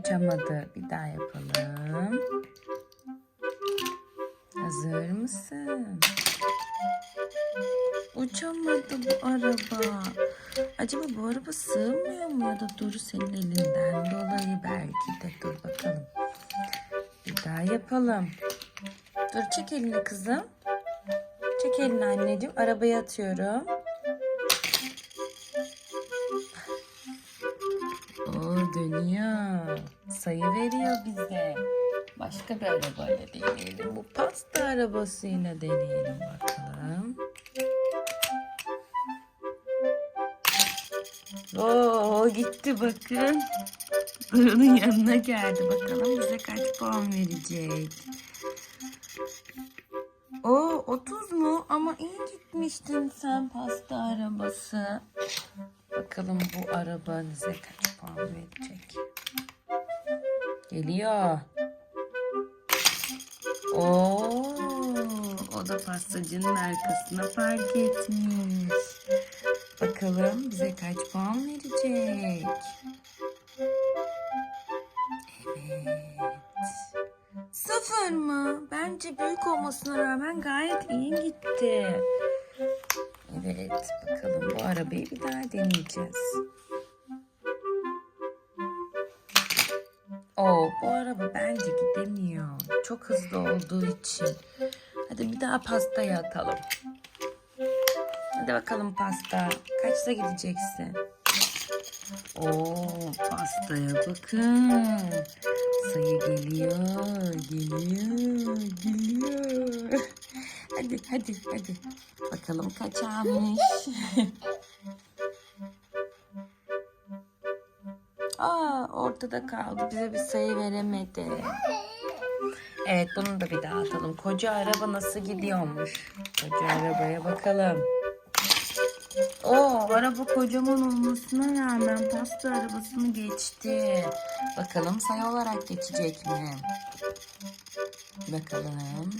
Uçamadı. Bir daha yapalım. Hazır mısın? Uçamadı bu araba. Acaba bu araba sığmıyor mu ya da Duru senin elinden dolayı belki de dur bakalım. Bir daha yapalım. Dur çek elini kızım. Çek elini anneciğim. Arabaya atıyorum. Dönüyor. Sayı veriyor bize. Başka bir arabayla deneyelim. Bu pasta arabasıyla deneyelim bakalım. Oo gitti bakın. Duru'nun yanına geldi. Bakalım bize kaç puan verecek. O 30 mu? Ama iyi gitmiştin sen pasta arabası. Bakalım bu araba bize kaç puan verecek. Geliyor. Oo, o da pastacının arkasına park etmiş. Bakalım bize kaç puan verecek. Evet. Sıfır mı? Bence büyük olmasına rağmen gayet iyi gitti. Evet, bakalım bu arabayı bir daha deneyeceğiz. Oo, bu araba bence gidemiyor. Çok hızlı olduğu için. Hadi bir daha pastaya atalım. Hadi bakalım pasta. Kaçta gideceksin? Oo, pastaya bakın. Sayı geliyor, geliyor, geliyor. Hadi, hadi, hadi. Bakalım kaç almış. Aa, ortada kaldı. Bize bir sayı veremedi. Evet, bunu da bir daha atalım. Koca araba nasıl gidiyormuş? Koca arabaya bakalım. Oo, araba kocaman olmasına rağmen pasta arabasını geçti. Bakalım sayı olarak geçecek mi? Bakalım.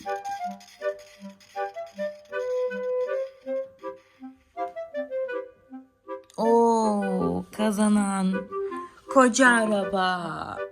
Oo, kazanan koca araba.